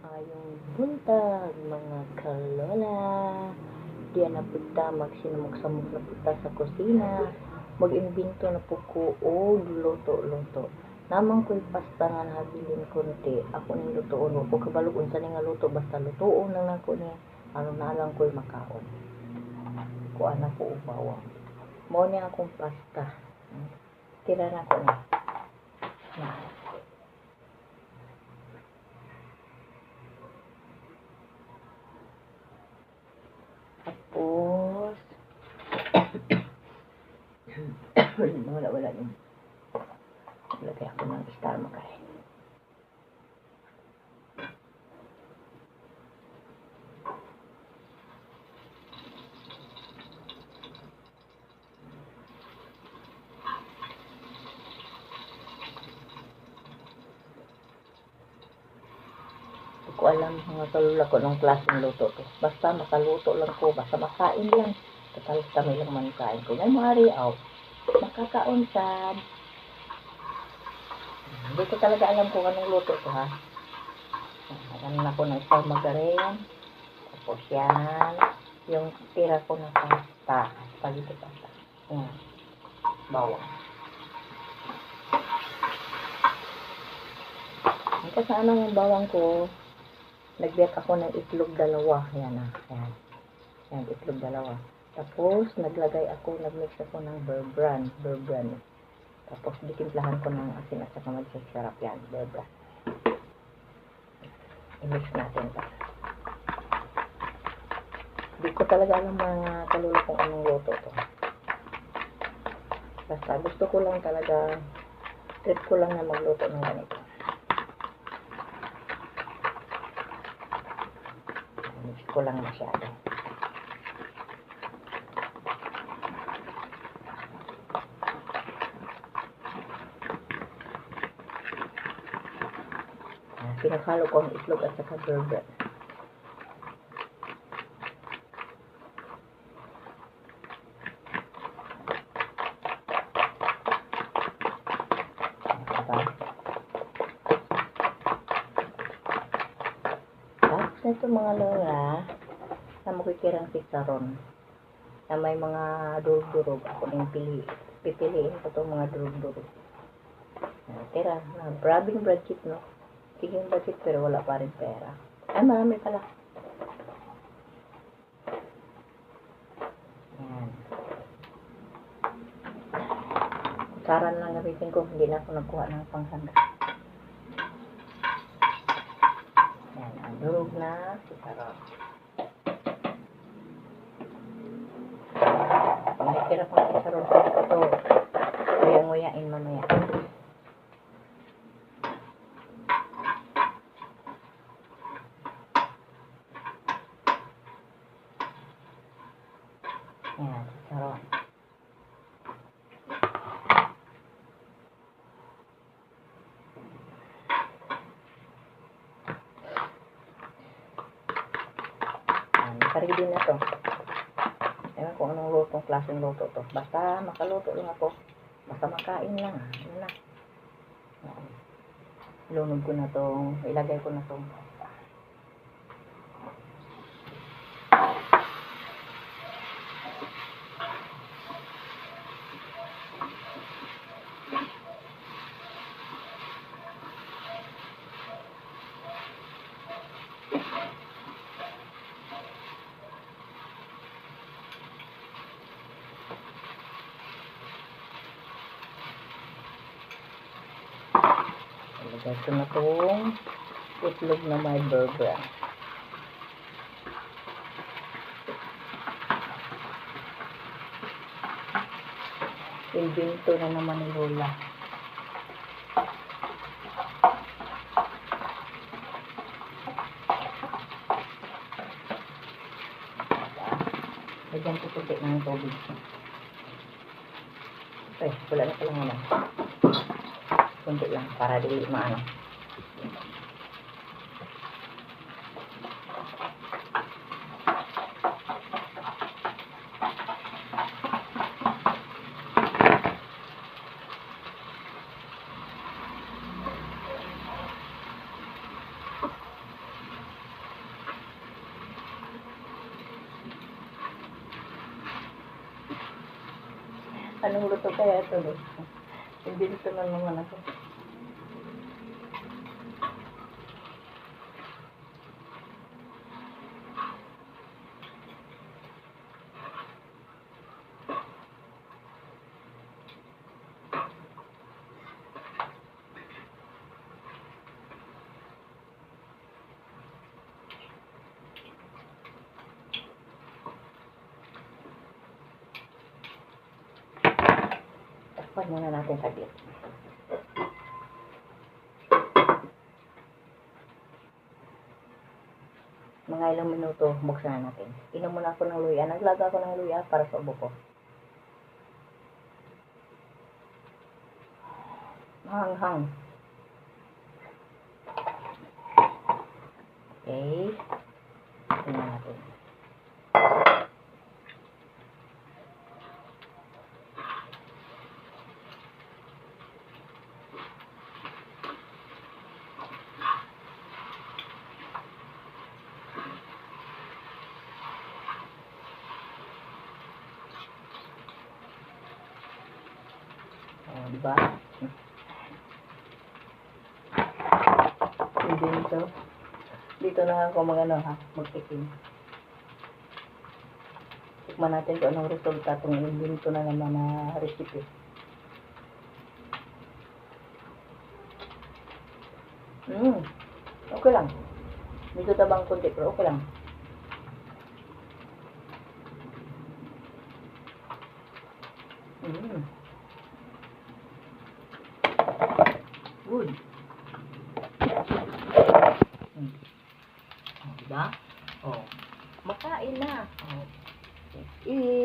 Ayong buntag mga kalola. Diyan na punta magsinamok-samok na punta sa kusina. Mag-imbento na po ko og luto-luto. Namang ko'y pasta nga nabilin konti. Ako ning lutoon ko kabalog unsa ni nga luto basta lutoon lang ako ni ano na lang ko'y makaon. Kuan na ko ubawa. Mo ni akong pasta. Tira na ko na. Yan. Wala, wala yun. Lagay ako ng star makain. Hindi ko alam mga kalula ko nung klaseng luto to. Basta makaluto lang ko, basta makain lang. Total kami lang man kain ko. May mari, aw. Makakaon sa... Hindi ko talaga alam kung anong luto to ha. Alam na ko ng isang margarine. Tapos yan. Yung tira ko na pasta. Spaghetti pasta. Yan. Bawang. Ang kasama ng bawang ko, nagbiyat ako ng itlog dalawa. Yan ah. Yan. Yan, itlog dalawa. Tapos, naglagay ako, nagmix ako ng. Bear brand. Tapos, ditimplahan ko ng asin at saka magsasarap yan. Bear brand. I-mix natin pa. Hindi ko talaga alam mga kalula kung anong luto to. Basta, gusto ko lang talaga, trip ko lang na magluto ng ganito. Mix ko lang masyado. Ah, Pinaghalo ko ang itlog at saka. Diba? Tapos ito mga lola, na makikirang sisaron na may mga durug-durug. Ako nang pili. Pipiliin ko itong mga durug-durug. Ah, Tira, na brabing budget, no? Sige yung budget pero wala pa rin pera. Ay, marami pala. Yan. Karan lang gamitin ko, hindi na ako nagkuha ng pangsanda. Yan, ang durog na sisaron. Nakikira ko ng sisaron ko ito. Ready na to. Ewan kung anong lutong klaseng luto to. Basta makaluto lang ako. Basta makain lang. Ano na. Lunod ko na tong, ilagay ko na tong Ilagay ko na tong itlog na may burger. Invento na naman ni Lola. Lagyan ko ng tubig. Eh, wala na pala naman. untuk yang para di mana Anong luto kaya ito? Hindi ito lang naman ako. Takpan muna natin saglit. Mga ilang minuto, buksan na natin. Inom muna ako ng luya. Naglaga ako ng luya para sa ubo ko. Hang-hang. Okay. Tingnan natin. Oh, di ba? Hindi dito. Dito na ako mag ano ha, magtikim. Tikman natin kung anong resulta itong invento na naman na recipe. Mm. Okay lang. Medyo tabang konti pero okay lang. Mm. Good. Hmm. Oh, diba? Oh. Makain na. Oh. Eat.